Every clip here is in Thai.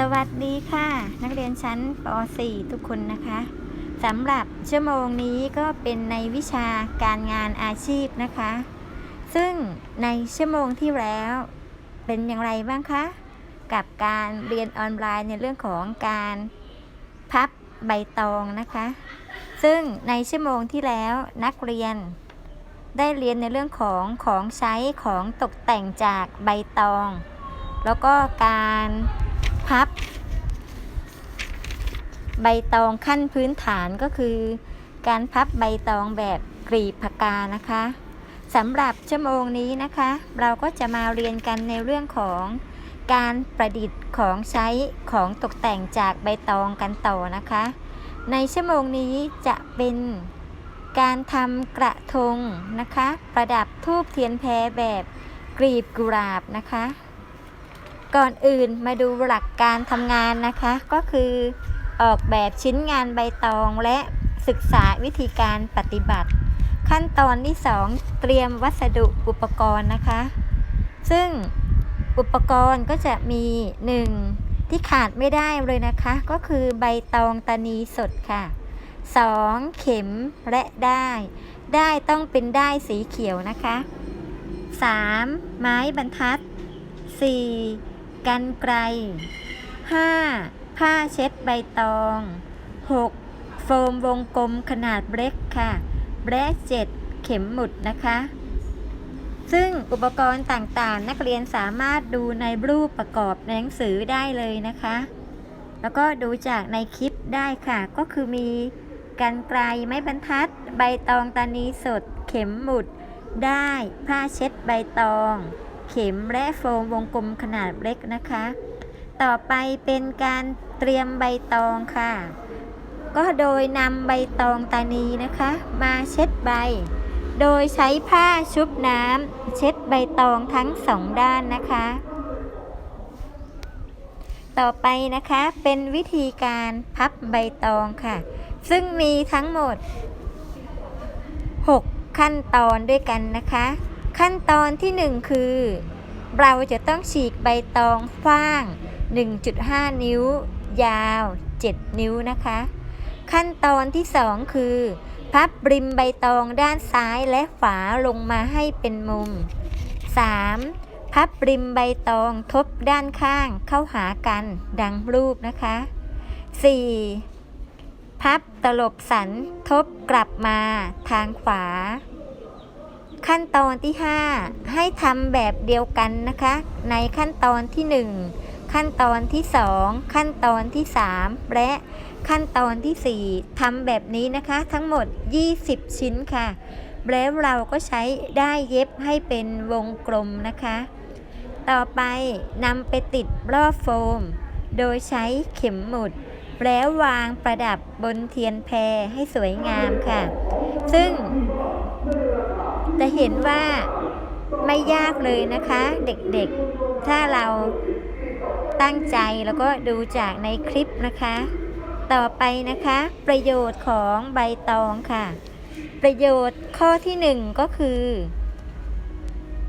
สวัสดีค่ะ นักเรียนชั้นป .4 ทุกคนนะคะสำหรับชั่วโมงนี้ก็เป็นในวิชาการงานอาชีพนะคะ ซึ่งในชั่วโมงที่แล้วเป็นอย่างไรบ้างคะ กับการเรียนออนไลน์ในเรื่องของการพับใบตองนะคะ ซึ่งในชั่วโมงที่แล้วนักเรียน ได้เรียนในเรื่องของของใช้ของตกแต่งจากใบตอง แล้วก็การ พับ ใบตองขั้นพื้นฐานก็คือ การพับใบตองแบบกรีบผักกานะคะสำหรับชั่วโมงนี้นะคะ เราก็จะมาเรียนกันในเรื่องของการประดิษฐ์ของใช้ของตกแต่งจากใบตองกันต่อนะคะ ในชั่วโมงนี้จะเป็นการทำกระทงนะคะ ประดับทูบเทียนแพรแบบกรีบกุหลาบนะคะ ก่อนอื่นมาดูหลักการทำงานนะคะ ก็คือออกแบบชิ้นงานใบตองและศึกษาวิธีการปฏิบัติ ขั้นตอนที่ 2 เตรียมวัสดุอุปกรณ์นะคะ ซึ่งอุปกรณ์ก็จะมี 1. ที่ขาดไม่ได้เลยนะคะ ก็คือใบตองตานีสดค่ะ 2. เข็มและได้ ได้ต้องเป็นได้สีเขียวนะคะ 3. ไม้บรรทัด 4. กันไกล 5. ผ้าเช็ดใบตอง 6. โฟมวงกลมขนาดเล็กค่ะและ7เข็มหมุดนะคะ ซึ่งอุปกรณ์ต่างๆ นักเรียนสามารถดูในรูปประกอบในหนังสือได้เลยนะคะ แล้วก็ดูจากในคลิปได้ค่ะ ก็คือมีกันไกลไม้บรรทัด ใบตองตานีสด เข็มหมุด ได้ผ้าเช็ดใบตอง เข็มและโฟมวงกลมขนาดเล็กนะคะ ต่อไปเป็นการเตรียมใบตองค่ะ ก็โดยนำใบตองตานีนะคะ มาเช็ดใบ โดยใช้ผ้าชุบน้ำเช็ดใบตองทั้งสองด้านนะคะ ต่อไปนะคะเป็นวิธีการพับใบตองค่ะ ซึ่งมีทั้งหมด 6 ขั้นตอนด้วยกันนะคะ ขั้นตอนที่ 1 คือ เราจะต้องฉีกใบตองกว้าง 1.5 นิ้ว ยาว 7 นิ้วนะคะ ขั้นตอนที่ 2 คือ พับริมใบตองด้านซ้ายและขวาลงมาให้เป็นมุม 3. พับริมใบตองทบด้านข้างเข้าหากันดังรูปนะคะ 4. พับตลบสันทบกลับมาทางขวา ขั้นตอนที่ 5 ให้ทำแบบเดียวกันนะคะ ในขั้นตอนที่ 1 ขั้นตอนที่ 2 ขั้นตอนที่ 3 และขั้นตอนที่ 4ทำแบบนี้นะคะ ทั้งหมด 20 ชิ้นค่ะ แล้วเราก็ใช้ได้เย็บให้เป็นวงกลมนะคะ ต่อไปนำไปติดรอบโฟม โดยใช้เข็มหมุด แล้ววางประดับบนเทียนแพรให้สวยงามค่ะ ซึ่ง จะเห็นว่าไม่ยากเลยนะคะ เด็กๆ ถ้าเราตั้งใจแล้วก็ดูจากในคลิปนะคะ ต่อไปนะคะ ประโยชน์ของใบตองค่ะ ประโยชน์ข้อที่หนึ่งก็คือ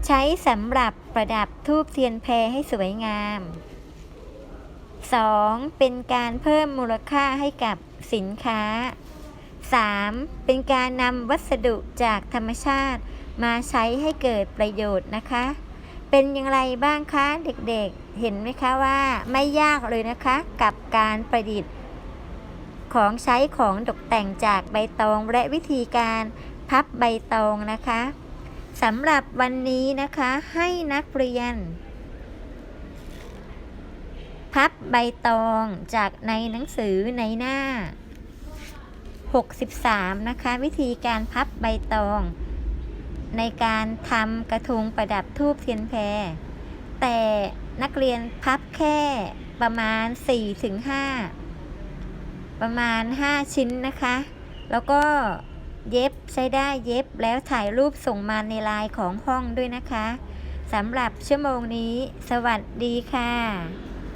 ใช้สำหรับประดับทูบเทียนแพรให้สวยงาม 2. เป็นการเพิ่มมูลค่าให้กับสินค้า 3. เป็นการนำวัสดุจากธรรมชาติ มาใช้ให้เกิดประโยชน์นะคะ เป็นอย่างไรบ้างคะเด็กๆ เห็นไหมคะว่าไม่ยากเลยนะคะ กับการประดิษฐ์ ของใช้ของตกแต่งจากใบตองและวิธีการพับใบตองนะคะสำหรับวันนี้นะคะให้นักเรียน พับใบตองจากในหนังสือในหน้า 63 นะคะ วิธีการพับใบตอง ในการทำกระทงประดับทูบเทียนแพร แต่นักเรียนพับแค่ประมาณ 4-5 ประมาณ 5 ชิ้นนะคะ แล้วก็เย็บใช้ได้เย็บแล้วถ่ายรูปส่งมาในไลน์ของห้องด้วยนะคะสำหรับชั่วโมงนี้ สวัสดีค่ะ